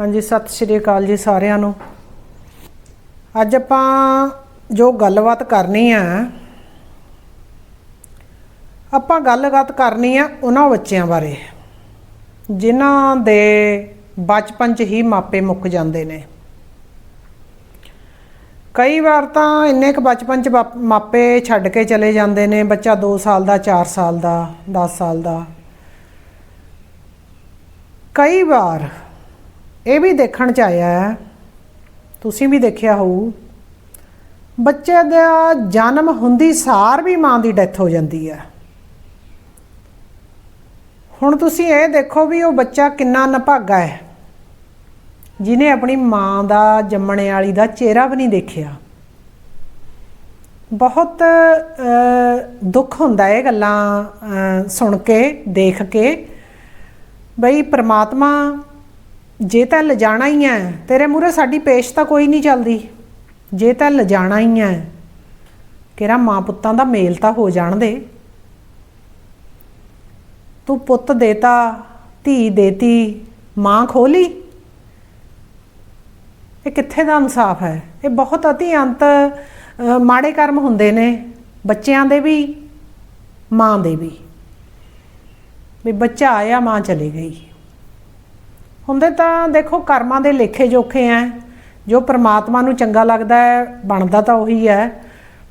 ਹਾਂਜੀ, ਸਤਿ ਸ਼੍ਰੀ ਅਕਾਲ ਜੀ ਸਾਰਿਆਂ ਨੂੰ। ਅੱਜ ਆਪਾਂ ਜੋ ਗੱਲਬਾਤ ਕਰਨੀ ਆ, ਆਪਾਂ ਗੱਲਬਾਤ ਕਰਨੀ ਆ ਉਹਨਾਂ ਬੱਚਿਆਂ ਬਾਰੇ। ਜਿਨ੍ਹਾਂ ਦੇ ਬਚਪਨ 'ਚ ਹੀ ਮਾਪੇ ਮੁੱਕ ਜਾਂਦੇ ਨੇ। ਕਈ ਵਾਰ ਤਾਂ ਇੰਨੇ ਕੁ ਬਚਪਨ 'ਚ ਬਾਪ- ਮਾਪੇ ਛੱਡ ਕੇ ਚਲੇ ਜਾਂਦੇ ਨੇ, ਬੱਚਾ 2 ਸਾਲ ਦਾ 4 ਸਾਲ ਦਾ 10 ਸਾਲ ਦਾ। ਕਈ ਵਾਰ ਇਹ ਵੀ ਦੇਖਣ ਚ ਆਇਆ ਹੈ, ਤੁਸੀਂ ਵੀ ਦੇਖਿਆ ਹੋਊ ਬੱਚੇ ਦਾ ਜਨਮ ਹੁੰਦੀ ਸਾਰ ਵੀ ਮਾਂ ਦੀ ਡੈਥ ਹੋ ਜਾਂਦੀ ਹੈ। ਹੁਣ ਤੁਸੀਂ ਇਹ ਦੇਖੋ ਵੀ ਉਹ ਬੱਚਾ ਕਿੰਨਾ ਨਭਾਗਾ ਹੈ ਜਿਨੇ ਆਪਣੀ ਮਾਂ ਦਾ ਜੰਮਣੇ ਵਾਲੀ ਦਾ ਚਿਹਰਾ ਵੀ ਨਹੀਂ ਦੇਖਿਆ। ਬਹੁਤ ਦੁੱਖ ਹੁੰਦਾ ਇਹ ਗੱਲਾਂ ਸੁਣ ਕੇ ਦੇਖ ਕੇ ਬਈ ਪ੍ਰਮਾਤਮਾ ਜੇ ਤਾਂ ਲਿਜਾਣਾ ਹੀ ਹੈ, ਤੇਰੇ ਮੂਹਰੇ ਸਾਡੀ ਪੇਸ਼ ਤਾਂ ਕੋਈ ਨਹੀਂ ਚੱਲਦੀ। ਜੇ ਤਾਂ ਲਿਜਾਣਾ ਹੀ ਹੈ, ਕਿਹੜਾ ਮਾਂ ਪੁੱਤਾਂ ਦਾ ਮੇਲ ਤਾਂ ਹੋ ਜਾਣ ਦੇ। ਤੂੰ ਪੁੱਤ ਦੇਤਾ, ਧੀ ਦੇਤੀ, ਮਾਂ ਖੋਲੀ। ਇਹ ਕਿੱਥੇ ਦਾ ਇਨਸਾਫ ਹੈ? ਇਹ ਬਹੁਤ ਅਤੀ ਅੰਤ ਮਾੜੇ ਕਰਮ ਹੁੰਦੇ ਨੇ, ਬੱਚਿਆਂ ਦੇ ਵੀ, ਮਾਂ ਦੇ ਵੀ। ਵੀ ਬੱਚਾ ਆਇਆ, ਮਾਂ ਚਲੀ ਗਈ। ਹੁੰਦੇ ਤਾਂ ਦੇਖੋ ਕਰਮਾਂ ਦੇ ਲੇਖੇ ਜੋਖੇ ਆ ਜੋ ਪ੍ਰਮਾਤਮਾ ਨੂੰ ਚੰਗਾ ਲੱਗਦਾ ਹੈ ਬਣਦਾ ਤਾਂ ਉਹੀ ਹੈ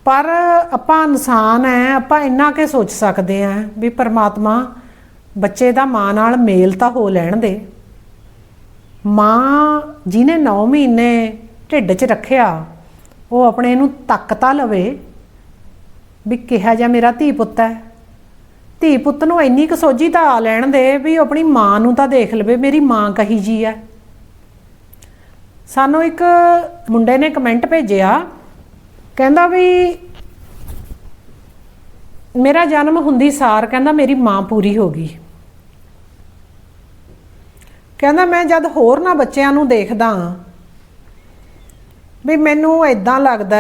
ਪਰ ਆਪਾਂ ਇਨਸਾਨ ਹੈ ਆਪਾਂ ਇੰਨਾ ਕੇ ਸੋਚ ਸਕਦੇ ਆ ਵੀ ਪ੍ਰਮਾਤਮਾ ਬੱਚੇ ਦਾ ਮਾਂ ਨਾਲ ਮੇਲ ਤਾਂ ਹੋ ਲੈਣ ਦੇ। ਮਾਂ ਜਿਹਨੇ 9 ਮਹੀਨੇ ਢਿੱਡ 'ਚ ਰੱਖਿਆ, ਉਹ ਆਪਣੇ ਨੂੰ ਤੱਕ ਤਾਂ ਲਵੇ ਵੀ ਕਿਹਾ ਜਾ ਮੇਰਾ ਧੀ ਪੁੱਤ ਹੈ ਧੀ ਪੁੱਤ ਨੂੰ ਇੰਨੀ ਕੁ ਸੋਝੀ ਤਾਂ ਆ ਲੈਣ ਦੇ ਵੀ ਉਹ ਆਪਣੀ ਮਾਂ ਨੂੰ ਤਾਂ ਦੇਖ ਲਵੇ, ਮੇਰੀ ਮਾਂ ਕਹੀ ਜੀ ਹੈ ਸਾਨੂੰ ਇੱਕ ਮੁੰਡੇ ਨੇ ਕਮੈਂਟ ਭੇਜਿਆ, ਕਹਿੰਦਾ ਵੀ ਮੇਰਾ ਜਨਮ ਹੁੰਦੀ ਸਾਰ ਕਹਿੰਦਾ ਮੇਰੀ ਮਾਂ ਪੂਰੀ ਹੋ ਗਈ। ਕਹਿੰਦਾ ਮੈਂ ਜਦ ਹੋਰ ਨਾ ਬੱਚਿਆਂ ਨੂੰ ਦੇਖਦਾ ਵੀ ਮੈਨੂੰ ਇਦਾਂ ਲੱਗਦਾ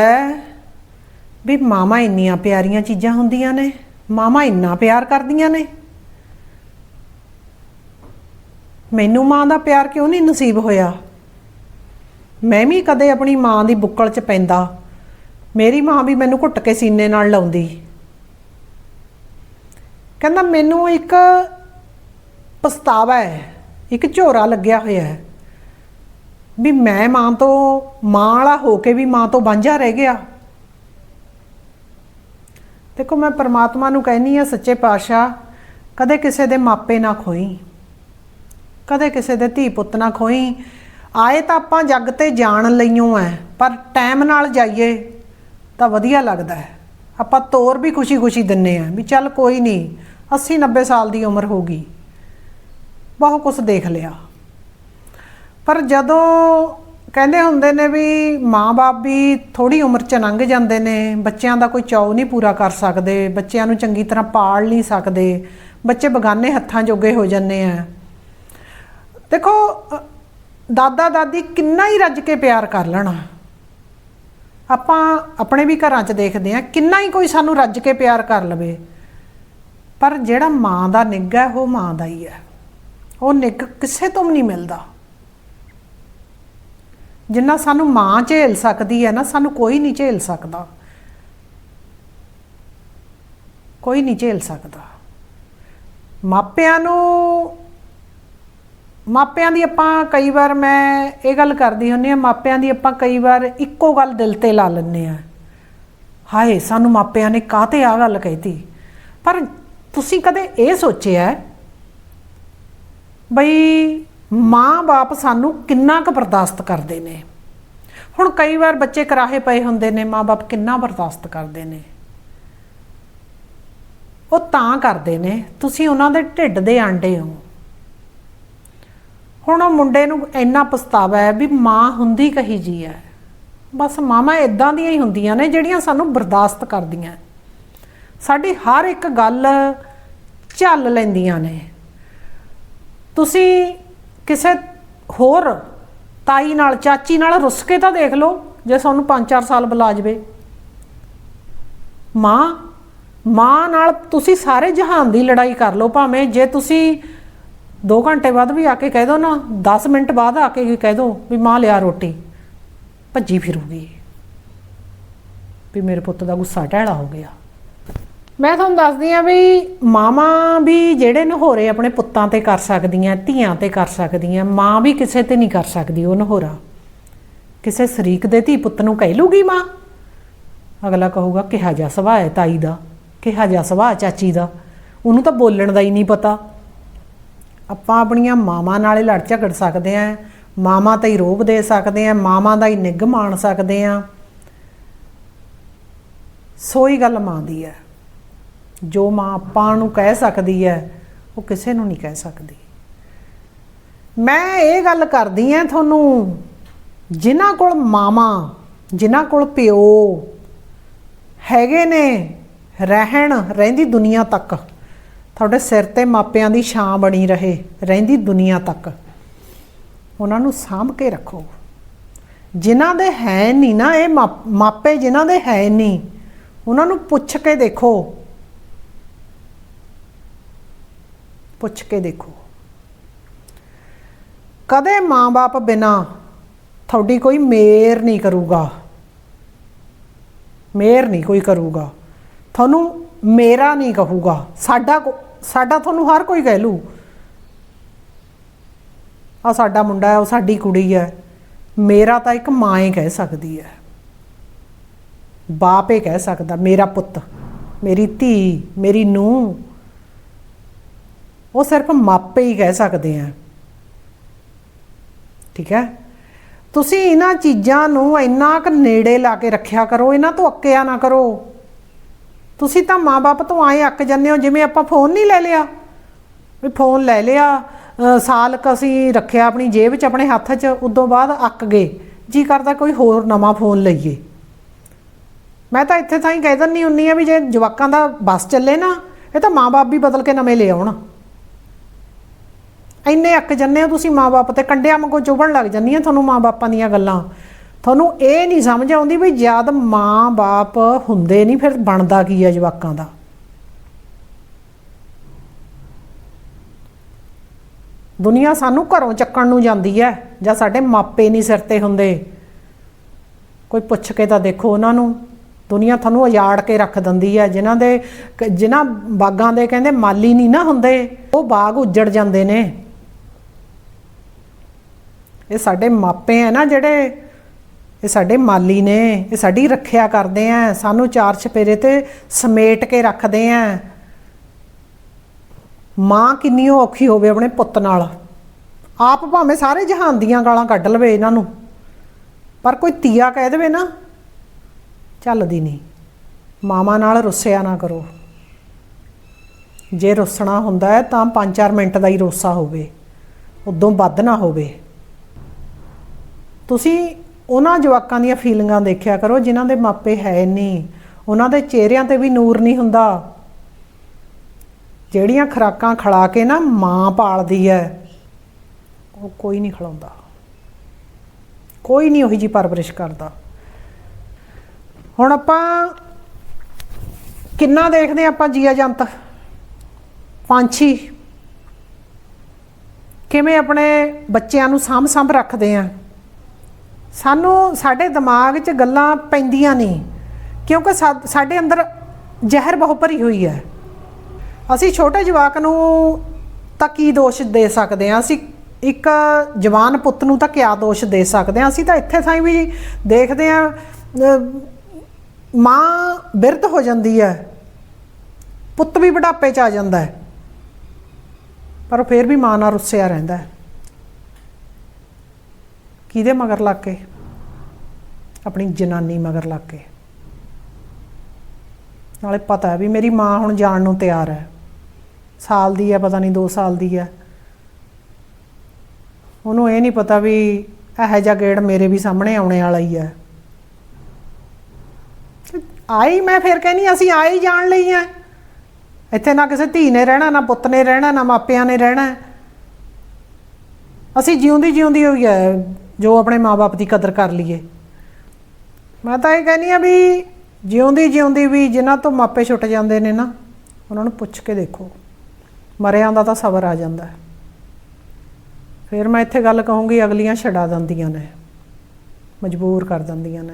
ਵੀ ਮਾਮਾ ਇੰਨੀਆਂ ਪਿਆਰੀਆਂ ਚੀਜ਼ਾਂ ਹੁੰਦੀਆਂ ਨੇ। ਮਾਮਾ ਇੰਨਾ ਪਿਆਰ ਕਰਦੀਆਂ ਨੇ। ਮੈਨੂੰ ਮਾਂ ਦਾ ਪਿਆਰ ਕਿਉਂ ਨਹੀਂ ਨਸੀਬ ਹੋਇਆ? ਮੈਂ ਵੀ ਕਦੇ ਆਪਣੀ ਮਾਂ ਦੀ ਬੁੱਕਲ 'ਚ ਪੈਂਦਾ। ਮੇਰੀ ਮਾਂ ਵੀ ਮੈਨੂੰ ਘੁੱਟ ਕੇ ਸੀਨੇ ਨਾਲ ਲਾਉਂਦੀ। ਕਹਿੰਦਾ, ਮੈਨੂੰ ਇੱਕ ਪਛਤਾਵਾ ਹੈ। ਇੱਕ ਝੋਰਾ ਲੱਗਿਆ ਹੋਇਆ ਹੈ। ਵੀ ਮੈਂ ਮਾਂ ਤੋਂ ਮਾਂ ਵਾਲਾ ਹੋ ਕੇ ਵੀ ਮਾਂ ਤੋਂ ਵਾਂਝਾ ਰਹਿ ਗਿਆ। ਦੇਖੋ, ਮੈਂ ਪਰਮਾਤਮਾ ਨੂੰ ਕਹਿਨੀ ਆ ਸੱਚੇ ਪਾਤਸ਼ਾਹ, ਕਦੇ ਕਿਸੇ ਦੇ ਮਾਪੇ ਨਾ ਖੋਈ। ਕਦੇ ਕਿਸੇ ਦੇ ਧੀ ਪੁੱਤ ਨਾ ਖੋਈ। ਆਏ ਤਾਂ ਆਪਾਂ ਜੱਗ ਤੇ ਜਾਣ ਲਈਓ ਐ, ਪਰ ਟਾਈਮ ਨਾਲ ਜਾਈਏ ਤਾਂ ਵਧੀਆ ਲੱਗਦਾ ਹੈ। ਆਪਾਂ ਤੋਰ ਵੀ ਖੁਸ਼ੀ-ਖੁਸ਼ੀ ਦਿੰਨੇ ਆ ਵੀ ਚੱਲ ਕੋਈ ਨਹੀਂ 80 90 ਸਾਲ ਦੀ ਉਮਰ ਹੋ ਗਈ। ਬਹੁਤ ਕੁਝ ਦੇਖ ਲਿਆ। ਪਰ ਜਦੋਂ ਕਹਿੰਦੇ ਹੁੰਦੇ ਨੇ ਵੀ ਮਾਂ-ਬਾਪ ਵੀ ਥੋੜੀ ਉਮਰ ਚ ਲੰਘ ਜਾਂਦੇ ਨੇ, ਬੱਚਿਆਂ ਦਾ ਕੋਈ ਚਾਅ ਨਹੀਂ ਪੂਰਾ ਕਰ ਸਕਦੇ, ਬੱਚਿਆਂ ਨੂੰ ਚੰਗੀ ਤਰ੍ਹਾਂ ਪਾਲ ਨਹੀਂ ਸਕਦੇ, ਬੱਚੇ ਬਗਾਨੇ ਹੱਥਾਂ ਜੋਗੇ ਹੋ ਜਾਂਦੇ ਆ। ਦੇਖੋ ਦਾਦਾ ਦਾਦੀ ਕਿੰਨਾ ਹੀ ਰੱਜ ਕੇ ਪਿਆਰ ਕਰ ਲੈਣਾ। ਆਪਾਂ ਆਪਣੇ ਵੀ ਘਰਾਂ 'ਚ ਦੇਖਦੇ ਆ, ਕਿੰਨਾ ਹੀ ਕੋਈ ਸਾਨੂੰ ਰੱਜ ਕੇ ਪਿਆਰ ਕਰ ਲਵੇ। ਪਰ ਜਿਹੜਾ ਮਾਂ ਦਾ ਨਿੱਘ ਹੈ, ਉਹ ਮਾਂ ਦਾ ਹੀ ਹੈ। ਉਹ ਨਿੱਘ ਕਿਸੇ ਤੋਂ ਵੀ ਨਹੀਂ ਮਿਲਦਾ। ਜਿੰਨਾ ਸਾਨੂੰ ਮਾਂ ਝੇਲ ਸਕਦੀ ਹੈ ਨਾ, ਸਾਨੂੰ ਕੋਈ ਨਹੀਂ ਝੇਲ ਸਕਦਾ। ਕੋਈ ਨਹੀਂ ਝੇਲ ਸਕਦਾ। ਮਾਪਿਆਂ ਨੂੰ, ਮਾਪਿਆਂ ਦੀ ਆਪਾਂ ਕਈ ਵਾਰ ਮੈਂ ਇਹ ਗੱਲ ਕਰਦੀ ਹੁੰਨੀ ਆ ਮਾਪਿਆਂ ਦੀ ਆਪਾਂ ਕਈ ਵਾਰ ਇੱਕੋ ਗੱਲ ਦਿਲ ਤੇ ਲਾ ਲੈਂਦੇ ਆ ਹਾਏ, ਸਾਨੂੰ ਮਾਪਿਆਂ ਨੇ ਕਾਹਤੇ ਆ ਗੱਲ ਕਹਿਤੀ? ਪਰ ਤੁਸੀਂ ਕਦੇ ਇਹ ਸੋਚਿਆ ਬਈ ਮਾਂ-ਬਾਪ ਸਾਨੂੰ ਕਿੰਨਾ ਕੁ ਬਰਦਾਸ਼ਤ ਕਰਦੇ ਨੇ? ਹੁਣ ਕਈ ਵਾਰ ਬੱਚੇ ਕਰਾਹੇ ਪਏ ਹੁੰਦੇ ਨੇ ਮਾਂ-ਬਾਪ ਕਿੰਨਾ ਬਰਦਾਸ਼ਤ ਕਰਦੇ ਨੇ? ਉਹ ਤਾਂ ਕਰਦੇ ਨੇ, ਤੁਸੀਂ ਉਹਨਾਂ ਦੇ ਢਿੱਡ ਦੇ ਆਂਡੇ ਹੋ। ਹੁਣ ਉਹ ਮੁੰਡੇ ਨੂੰ ਇੰਨਾ ਪਛਤਾਵਾ ਹੈ ਵੀ ਮਾਂ ਹੁੰਦੀ ਕਹੀ ਜੀ ਹੈ। ਬਸ ਮਾਮਾ ਇਦਾਂ ਦੀਆਂ ਹੀ ਹੁੰਦੀਆਂ ਨੇ ਜਿਹੜੀਆਂ ਸਾਨੂੰ ਬਰਦਾਸ਼ਤ ਕਰਦੀਆਂ। ਸਾਡੀ ਹਰ ਇੱਕ ਗੱਲ ਝੱਲ ਲੈਂਦੀਆਂ ਨੇ। ਤੁਸੀਂ ਕਿਸੇ ਹੋਰ ਤਾਈ ਨਾਲ, ਚਾਚੀ ਨਾਲ ਰੁੱਸ ਕੇ ਤਾਂ ਦੇਖ ਲਓ, ਜੇ ਤੁਹਾਨੂੰ 5-4 ਸਾਲ ਬੁਲਾ ਜਵੇ। ਮਾਂ ਮਾਂ ਨਾਲ ਤੁਸੀਂ ਸਾਰੇ ਜਹਾਨ ਦੀ ਲੜਾਈ ਕਰ ਲਓ ਭਾਵੇਂ ਜੇ ਤੁਸੀਂ 2 ਘੰਟੇ ਬਾਅਦ ਵੀ ਆ ਕੇ ਕਹਿ ਦੋ ਨਾ 10 ਮਿੰਟ ਬਾਅਦ ਆ ਕੇ ਕਹਿ ਦੋ ਵੀ ਮਾਂ ਲਿਆ ਰੋਟੀ, ਭੱਜੀ ਫਿਰੂਗੀ। ਵੀ ਮੇਰੇ ਪੁੱਤ ਦਾ ਗੁੱਸਾ ਢਹਿਲਾ ਹੋ ਗਿਆ। ਮੈਂ ਤੁਹਾਨੂੰ ਦੱਸਦੀ ਆ ਵੀ ਮਾਮਾ ਵੀ ਜਿਹੜੇ ਨਹੋਰੇ ਆਪਣੇ ਪੁੱਤਾਂ ਤੇ ਕਰ ਸਕਦੀਆਂ, ਧੀਆਂ ਤੇ ਕਰ ਸਕਦੀਆਂ, ਮਾਂ ਵੀ ਕਿਸੇ ਤੇ ਨਹੀਂ ਕਰ ਸਕਦੀ ਉਹ ਨਹੋਰਾ। ਕਿਸੇ ਸ਼ਰੀਕ ਦੇ ਧੀ ਪੁੱਤ ਨੂੰ ਕਹਿ ਲੂਗੀ ਮਾਂ। ਅਗਲਾ ਕਹੂਗਾ, ਕਿਹਾ ਜਾ ਸੁਭਾਅ ਹੈ ਤਾਈ ਦਾ, ਕਿਹਾ ਜਾ ਸੁਭਾਅ ਚਾਚੀ ਦਾ। ਉਹਨੂੰ ਤਾਂ ਬੋਲਣ ਦਾ ਹੀ ਨਹੀਂ ਪਤਾ। ਆਪਾਂ ਆਪਣੀਆਂ ਮਾਵਾਂ ਨਾਲੇ ਲੜ ਝਗੜ ਸਕਦੇ ਆਂ ਮਾਵਾਂ ਤੇ ਹੀ ਰੋਬ ਦੇ ਸਕਦੇ ਆਂ ਮਾਵਾਂ ਦਾ ਹੀ ਨਿੱਘ ਮਾਣ ਸਕਦੇ ਆਂ ਸੋਈ ਗੱਲ ਮਾਂ ਦੀ ਹੈ। ਜੋ ਮਾਂ ਆਪਾਂ ਨੂੰ ਕਹਿ ਸਕਦੀ ਹੈ, ਉਹ ਕਿਸੇ ਨੂੰ ਨਹੀਂ ਕਹਿ ਸਕਦੀ। ਮੈਂ ਇਹ ਗੱਲ ਕਰਦੀ ਆ ਤੁਹਾਨੂੰ, ਜਿਨ੍ਹਾਂ ਕੋਲ ਮਾਮਾ ਜਿਨ੍ਹਾਂ ਕੋਲ ਪਿਓ ਹੈਗੇ ਨੇ, ਰਹਿਣ, ਰਹਿੰਦੀ ਦੁਨੀਆ ਤੱਕ, ਤੁਹਾਡੇ ਸਿਰ ਤੇ ਮਾਪਿਆਂ ਦੀ ਛਾਂ ਬਣੀ ਰਹੇ, ਰਹਿੰਦੀ ਦੁਨੀਆ ਤੱਕ, ਉਹਨਾਂ ਨੂੰ ਸਾਂਭ ਕੇ ਰੱਖੋ। ਜਿਨ੍ਹਾਂ ਦੇ ਹੈ ਨਹੀਂ ਨਾ, ਇਹ ਮਾ- ਮਾਪੇ ਜਿਨ੍ਹਾਂ ਦੇ ਹੈ ਨਹੀਂ, ਉਹਨਾਂ ਨੂੰ ਪੁੱਛ ਕੇ ਦੇਖੋ। ਪੁੱਛ ਕੇ ਦੇਖੋ। ਕਦੇ ਮਾਂ-ਬਾਪ ਬਿਨਾ ਤੁਹਾਡੀ ਕੋਈ ਮੇਰ ਨਹੀਂ ਕਰੂਗਾ। ਮੇਰ ਨਹੀਂ ਕੋਈ ਕਰੂਗਾ। ਤੁਹਾਨੂੰ ਮੇਰਾ ਨਹੀਂ ਕਹੂਗਾ। ਸਾਡਾ ਕੋ- ਸਾਡਾ ਤੁਹਾਨੂੰ ਹਰ ਕੋਈ ਕਹਿ ਲੂ। ਆ ਸਾਡਾ ਮੁੰਡਾ ਹੈ, ਉਹ ਸਾਡੀ ਕੁੜੀ ਹੈ। ਮੇਰਾ ਤਾਂ ਇੱਕ ਮਾਂ ਹੀ ਕਹਿ ਸਕਦੀ ਹੈ। ਬਾਪ ਹੀ ਕਹਿ ਸਕਦਾ, ਮੇਰਾ ਪੁੱਤ, ਮੇਰੀ ਧੀ, ਮੇਰੀ ਨੂੰਹ। ਉਹ ਸਿਰਫ ਮਾਪੇ ਹੀ ਕਹਿ ਸਕਦੇ ਆ। ਠੀਕ ਹੈ? ਤੁਸੀਂ ਇਹਨਾਂ ਚੀਜ਼ਾਂ ਨੂੰ ਇੰਨਾ ਕੁ ਨੇੜੇ ਲਾ ਕੇ ਰੱਖਿਆ ਕਰੋ ਇਹਨਾਂ ਤੋਂ ਅੱਕਿਆ ਨਾ ਕਰੋ। ਤੁਸੀਂ ਤਾਂ ਮਾਪੇ ਤੋਂ ਆਏ ਅੱਕ ਜਾਂਦੇ ਹੋ ਜਿਵੇਂ ਆਪਾਂ ਫੋਨ ਨਹੀਂ ਲੈ ਲਿਆ। ਵੀ ਫੋਨ ਲੈ ਲਿਆ ਅ, ਸਾਲ ਕ ਅਸੀਂ ਰੱਖਿਆ ਆਪਣੀ ਜੇਬ 'ਚ ਆਪਣੇ ਹੱਥ 'ਚ ਉਦੋਂ ਬਾਅਦ ਅੱਕ ਗਏ। ਜੀ ਕਰਦਾ ਕੋਈ ਹੋਰ ਨਵਾਂ ਫੋਨ ਲਈਏ। ਮੈਂ ਤਾਂ ਇੱਥੇ ਤਾਂ ਹੀ ਕਹਿ ਦਿੰਦੀ ਹੁੰਨੀ ਆ ਵੀ ਜੇ ਜਵਾਕਾਂ ਦਾ ਬੱਸ ਚੱਲੇ ਨਾ ਇਹ ਤਾਂ ਮਾਪੇ ਵੀ ਬਦਲ ਕੇ ਨਵੇਂ ਲੈ ਆਉਣ। ਇੰਨੇ ਅੱਕ ਜੰਨੇ ਹੋ ਤੁਸੀਂ ਮਾਪੇ ਤੇ, ਕੰਡਿਆਂ ਵਾਂਗੂ ਚੁਭਣ ਲੱਗ ਜੰਨੀਆਂ ਤੁਹਾਨੂੰ ਮਾਪਿਆਂ ਦੀਆਂ ਗੱਲਾਂ। ਤੁਹਾਨੂੰ ਇਹ ਨਹੀਂ ਸਮਝ ਆਉਂਦੀ ਵੀ ਜਦ ਮਾਂ-ਬਾਪ ਹੁੰਦੇ ਨਹੀਂ, ਫਿਰ ਬਣਦਾ ਕੀ ਹੈ ਜਵਾਕਾਂ ਦਾ? ਦੁਨੀਆ ਸਾਨੂੰ ਘਰੋਂ ਚੱਕਣ ਨੂੰ ਜਾਂਦੀ ਹੈ, ਜਾਂ ਸਾਡੇ ਮਾਪੇ ਨਹੀਂ ਸਿਰ ਤੇ ਹੁੰਦੇ। ਕੋਈ ਪੁੱਛ ਕੇ ਤਾਂ ਦੇਖੋ ਉਹਨਾਂ ਨੂੰ। ਦੁਨੀਆ ਤੁਹਾਨੂੰ ਉਜਾੜ ਕੇ ਰੱਖ ਦਿੰਦੀ ਹੈ, ਜਿਨ੍ਹਾਂ ਦੇ ਕ- ਜਿਨ੍ਹਾਂ ਬਾਗਾਂ ਦੇ ਕਹਿੰਦੇ ਮਾਲੀ ਨਹੀਂ ਨਾ ਹੁੰਦੇ, ਉਹ ਬਾਗ ਉੱਜੜ ਜਾਂਦੇ ਨੇ। ਇਹ ਸਾਡੇ ਮਾਪੇ ਆ ਨਾ ਜਿਹੜੇ, ਇਹ ਸਾਡੇ ਮਾਲੀ ਨੇ, ਇਹ ਸਾਡੀ ਰੱਖਿਆ ਕਰਦੇ ਆ। ਸਾਨੂੰ ਚਾਰ ਚਪੇਰੇ ਤੇ ਸਮੇਟ ਕੇ ਰੱਖਦੇ ਆ। ਮਾਂ ਕਿੰਨੀ ਔਖੀ ਹੋਵੇ ਆਪਣੇ ਪੁੱਤ ਨਾਲ। ਆਪ ਭਾਵੇਂ ਸਾਰੇ ਜਹਾਨ ਦੀਆਂ ਗਾਲਾਂ ਕੱਢ ਲਵੇ ਇਹਨਾਂ ਨੂੰ, ਪਰ ਕੋਈ ਤੀਆ ਕਹਿ ਦੇਵੇ ਨਾ, ਚੱਲਦੀ ਨਹੀਂ। ਮਾਮਾ ਨਾਲ ਰੁੱਸਿਆ ਨਾ ਕਰੋ। ਜੇ ਰੁੱਸਣਾ ਹੁੰਦਾ ਹੈ ਤਾਂ 5-4 ਮਿੰਟ ਦਾ ਹੀ ਰੋਸਾ ਹੋਵੇ, ਉਦੋਂ ਵੱਧ ਨਾ ਹੋਵੇ। ਤੁਸੀਂ ਉਹਨਾਂ ਜਵਾਕਾਂ ਦੀਆਂ ਫੀਲਿੰਗਾਂ ਦੇਖਿਆ ਕਰੋ, ਜਿਨ੍ਹਾਂ ਦੇ ਮਾਪੇ ਹੈ ਨਹੀਂ। ਉਹਨਾਂ ਦੇ ਚਿਹਰਿਆਂ ਤੇ ਵੀ ਨੂਰ ਨਹੀਂ ਹੁੰਦਾ। ਜਿਹੜੀਆਂ ਖਰਾਕਾਂ ਖਿਲਾ ਕੇ ਨਾ ਮਾਂ ਪਾਲਦੀ ਹੈ, ਉਹ ਕੋਈ ਨਹੀਂ ਖਿਲਾਉਂਦਾ। ਕੋਈ ਨਹੀਂ ਉਹੀ ਜੀ ਪਰਵਰਿਸ਼ ਕਰਦਾ। ਹੁਣ ਆਪਾਂ ਕਿੰਨਾ ਦੇਖਦੇ ਹਾਂ ਆਪਾਂ ਜੀਆ ਜੰਤ? ਪੰਛੀ। ਕਿਵੇਂ ਆਪਣੇ ਬੱਚਿਆਂ ਨੂੰ ਸਾਂਭ ਸਾਂਭ ਰੱਖਦੇ ਆ ਸਾਨੂੰ ਸਾਡੇ ਦਿਮਾਗ 'ਚ ਗੱਲਾਂ ਪੈਂਦੀਆਂ ਨਹੀਂ ਕਿਉਂਕਿ ਸਾ- ਸਾਡੇ ਅੰਦਰ ਜ਼ਹਿਰ ਬਹੁ ਭਰੀ ਹੋਈ ਹੈ। ਅਸੀਂ ਛੋਟੇ ਜਵਾਕ ਨੂੰ ਤਾਂ ਕੀ ਦੋਸ਼ ਦੇ ਸਕਦੇ ਹਾਂ? ਅਸੀਂ ਇੱਕ ਜਵਾਨ ਪੁੱਤ ਨੂੰ ਤਾਂ ਕਿਆ ਦੋਸ਼ ਦੇ ਸਕਦੇ ਹਾਂ? ਅਸੀਂ ਤਾਂ ਇੱਥੇ ਥਾਈ ਵੀ ਦੇਖਦੇ ਹਾਂ ਮਾਂ ਬਿਰਧ ਹੋ ਜਾਂਦੀ ਹੈ। ਪੁੱਤ ਵੀ ਬੁਢਾਪੇ 'ਚ ਆ ਜਾਂਦਾ ਹੈ। ਪਰ ਫਿਰ ਵੀ ਮਾਂ ਨਾਲ ਰੁੱਸਿਆ ਰਹਿੰਦਾ ਹੈ। ਕਿਹਦੇ ਮਗਰ ਲੱਗ ਕੇ? ਆਪਣੀ ਜਨਾਨੀ ਮਗਰ ਲੱਗ ਕੇ। ਨਾਲੇ ਪਤਾ ਹੈ ਵੀ ਮੇਰੀ ਮਾਂ ਹੁਣ ਜਾਣ ਨੂੰ ਤਿਆਰ ਹੈ। ਸਾਲ ਦੀ ਹੈ, ਪਤਾ ਨਹੀਂ 2 ਸਾਲ ਦੀ ਹੈ। ਉਹਨੂੰ ਇਹ ਨਹੀਂ ਪਤਾ ਵੀ ਇਹੋ ਜਿਹਾ ਗੇੜ ਮੇਰੇ ਵੀ ਸਾਹਮਣੇ ਆਉਣੇ ਵਾਲਾ ਹੀ ਹੈ। ਤੇ ਆਈ ਮੈਂ ਫਿਰ ਕਹਿੰਨੀ ਅਸੀਂ ਆਏ ਹੀ ਜਾਣ ਲਈ ਆ ਇੱਥੇ ਨਾ ਕਿਸੇ ਧੀ ਨੇ ਰਹਿਣਾ, ਨਾ ਪੁੱਤ ਨੇ ਰਹਿਣਾ, ਨਾ ਮਾਪਿਆਂ ਨੇ ਰਹਿਣਾ। ਅਸੀਂ ਜਿਉਂਦੀ ਜਿਉਂਦੀ ਹੋਈ ਹੈ। ਜੋ ਆਪਣੇ ਮਾਪੇ ਦੀ ਕਦਰ ਕਰ ਲਈਏ। ਮੈਂ ਤਾਂ ਇਹ ਕਹਿੰਨੀ ਆ ਵੀ ਜਿਉਂਦੀ ਜਿਉਂਦੀ ਵੀ ਜਿਨ੍ਹਾਂ ਤੋਂ ਮਾਪੇ ਛੁੱਟ ਜਾਂਦੇ ਨੇ ਨਾ, ਉਹਨਾਂ ਨੂੰ ਪੁੱਛ ਕੇ ਦੇਖੋ। ਮਰਿਆਂ ਦਾ ਤਾਂ ਸਬਰ ਆ ਜਾਂਦਾ ਹੈ। ਫਿਰ ਮੈਂ ਇੱਥੇ ਗੱਲ ਕਹੂੰਗੀ, ਅਗਲੀਆਂ ਛਡਾ ਦਿੰਦੀਆਂ ਨੇ, ਮਜਬੂਰ ਕਰ ਦਿੰਦੀਆਂ ਨੇ।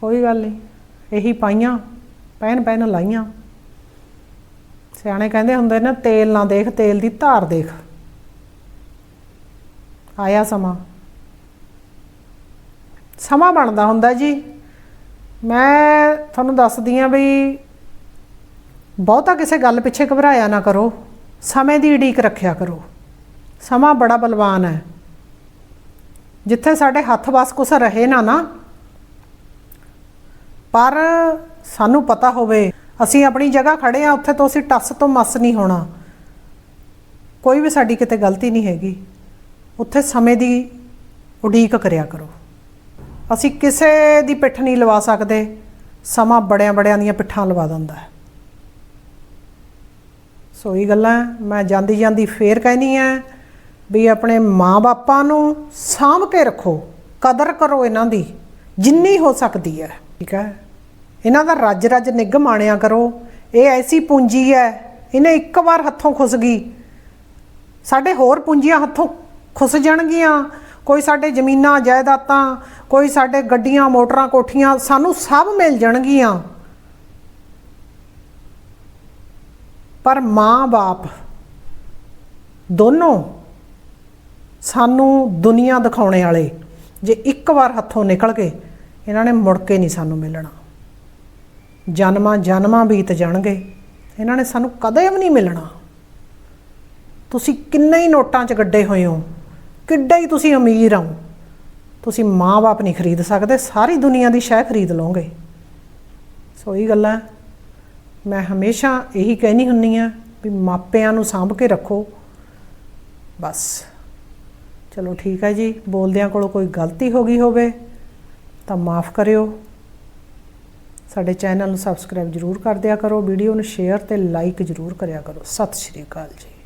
ਕੋਈ ਗੱਲ ਨਹੀਂ, ਇਹੀ ਪਾਈਆਂ, ਪੈਨ ਪੈਨ ਲਾਈਆਂ। ਸਿਆਣੇ ਕਹਿੰਦੇ ਹੁੰਦੇ ਨੇ, ਤੇਲ ਨਾ ਦੇਖ, ਤੇਲ ਦੀ ਧਾਰ ਦੇਖ। ਆਇਆ ਸਮਾਂ। ਸਮਾਂ ਬਣਦਾ ਹੁੰਦਾ ਜੀ। ਮੈਂ ਤੁਹਾਨੂੰ ਦੱਸਦੀ ਆ ਵੀ ਬਹੁਤਾ ਕਿਸੇ ਗੱਲ ਪਿੱਛੇ ਘਬਰਾਇਆ ਨਾ ਕਰੋ। ਸਮੇਂ ਦੀ ਉਡੀਕ ਰੱਖਿਆ ਕਰੋ। ਸਮਾਂ ਬੜਾ ਬਲਵਾਨ ਹੈ। ਜਿੱਥੇ ਸਾਡੇ ਹੱਥ ਵਸ ਕੁਛ ਰਹੇ ਨਾ ਨਾ। ਪਰ ਸਾਨੂੰ ਪਤਾ ਹੋਵੇ, ਅਸੀਂ ਆਪਣੀ ਜਗ੍ਹਾ ਖੜੇ ਆ ਉੱਥੇ ਤੋਂ ਅਸੀਂ ਟੱਸ ਤੋਂ ਮਸ ਨਹੀਂ ਹੋਣਾ। ਕੋਈ ਵੀ ਸਾਡੀ ਕਿਤੇ ਗਲਤੀ ਨਹੀਂ ਹੈਗੀ। ਉੱਥੇ ਸਮੇਂ ਦੀ ਉਡੀਕ ਕਰਿਆ ਕਰੋ। ਅਸੀਂ ਕਿਸੇ ਦੀ ਪਿੱਠ ਨਹੀਂ ਲਵਾ ਸਕਦੇ, ਸਮਾਂ ਬੜਿਆਂ ਬੜਿਆਂ ਦੀਆਂ ਪਿੱਠਾਂ ਲਵਾ ਦਿੰਦਾ ਹੈ। ਸੋ ਇਹ ਗੱਲਾਂ ਮੈਂ ਜਾਂਦੀ ਜਾਂਦੀ ਫੇਰ ਕਹਿਨੀ ਆ ਵੀ ਆਪਣੇ ਮਾਂ-ਬਾਪਾਂ ਨੂੰ ਸਾਂਭ ਕੇ ਰੱਖੋ, ਕਦਰ ਕਰੋ ਇਹਨਾਂ ਦੀ, ਜਿੰਨੀ ਹੋ ਸਕਦੀ ਹੈ। ਠੀਕ ਹੈ? ਇਹਨਾਂ ਦਾ ਰੱਜ ਰੱਜ ਨਿੱਘ ਮਾਣਿਆ ਕਰੋ। ਇਹ ਐਸੀ ਪੂੰਜੀ ਹੈ, ਇਹਨੇ ਇੱਕ ਵਾਰ ਹੱਥੋਂ ਖੁੱਸ ਗਈ। ਸਾਡੇ ਹੋਰ ਪੂੰਜੀਆਂ ਹੱਥੋਂ ਖੁੱਸ ਜਾਣਗੀਆਂ। ਕੋਈ ਸਾਡੇ ਜ਼ਮੀਨਾਂ, ਜਾਇਦਾਦਾਂ, ਕੋਈ ਸਾਡੇ ਗੱਡੀਆਂ, ਮੋਟਰਾਂ, ਕੋਠੀਆਂ, ਸਾਨੂੰ ਸਭ ਮਿਲ ਜਾਣਗੀਆਂ। ਪਰ ਮਾਂ-ਬਾਪ ਦੋਨੋਂ ਸਾਨੂੰ ਦੁਨੀਆ ਦਿਖਾਉਣੇ ਵਾਲੇ ਜੇ ਇੱਕ ਵਾਰ ਹੱਥੋਂ ਨਿਕਲ ਗਏ ਇਹਨਾਂ ਨੇ ਮੁੜ ਕੇ ਨਹੀਂ ਸਾਨੂੰ ਮਿਲਣਾ। ਜਨਮਾਂ ਜਨਮਾਂ ਬੀਤ ਜਾਣਗੇ। ਇਹਨਾਂ ਨੇ ਸਾਨੂੰ ਕਦੇ ਵੀ ਨਹੀਂ ਮਿਲਣਾ। ਤੁਸੀਂ ਕਿੰਨੇ ਹੀ ਨੋਟਾਂ 'ਚ ਗੱਡੇ ਹੋਏ ਹੋ। ਕਿੱਡਾ ਹੀ ਤੁਸੀਂ ਅਮੀਰ ਹੋ। ਤੁਸੀਂ ਮਾਂ-ਬਾਪ ਨਹੀਂ ਖਰੀਦ ਸਕਦੇ, ਸਾਰੀ ਦੁਨੀਆ ਦੀ ਸ਼ੈ ਖਰੀਦ ਲਓਗੇ। ਸੋ ਇਹ ਗੱਲਾਂ। ਮੈਂ ਹਮੇਸ਼ਾ ਇਹੀ ਕਹਿਣੀ ਹੁੰਨੀ ਆ ਵੀ ਮਾਪਿਆਂ ਨੂੰ ਸਾਂਭ ਕੇ ਰੱਖੋ। ਬਸ। ਚਲੋ ਠੀਕ ਹੈ ਜੀ, ਬੋਲਦਿਆਂ ਕੋਲੋਂ ਕੋਈ ਗਲਤੀ ਹੋ ਗਈ ਹੋਵੇ ਤਾਂ ਮਾਫ ਕਰਿਓ। ਸਾਡੇ ਚੈਨਲ ਨੂੰ ਸਬਸਕ੍ਰਾਈਬ ਜਰੂਰ ਕਰ ਦਿਆ ਕਰੋ, ਵੀਡੀਓ ਨੂੰ ਸ਼ੇਅਰ ਤੇ ਲਾਈਕ ਜਰੂਰ ਕਰਿਆ ਕਰੋ। ਸਤਿ ਸ਼੍ਰੀ ਅਕਾਲ ਜੀ।